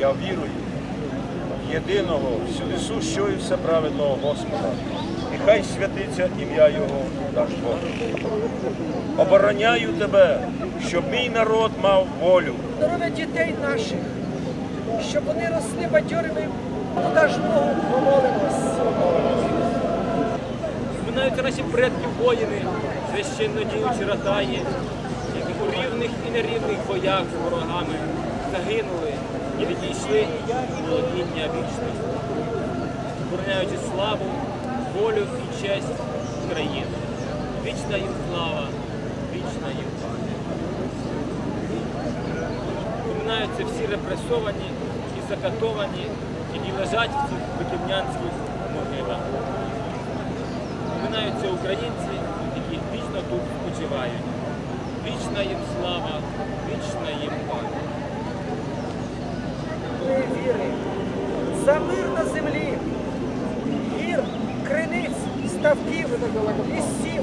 Я вірую в єдиного, всюдисущого і всеправедного Господа. І хай святиться ім'я Його наш Бог. Обороняю тебе, щоб мій народ мав волю. здоров'я дітей наших, щоб вони росли бадьорими. Даж Богу помолимось. Зминаються наші предки воїни, священно діючі радаї, які у рівних і нерівних боях з ворогами загинули і відійшли у володіння вічності, обороняючи славу, волю і честь України. Вічна їм слава, вічна їм пам'ять. Поминаються всі репресовані і закатовані, які лежать в цих виківнянських могилах. Поминаються українці, які вічно тут спочивають. Вічна їм слава, вічна їм пам'ять. Віри. За мир на землі, гір, криниць, ставків, лісів,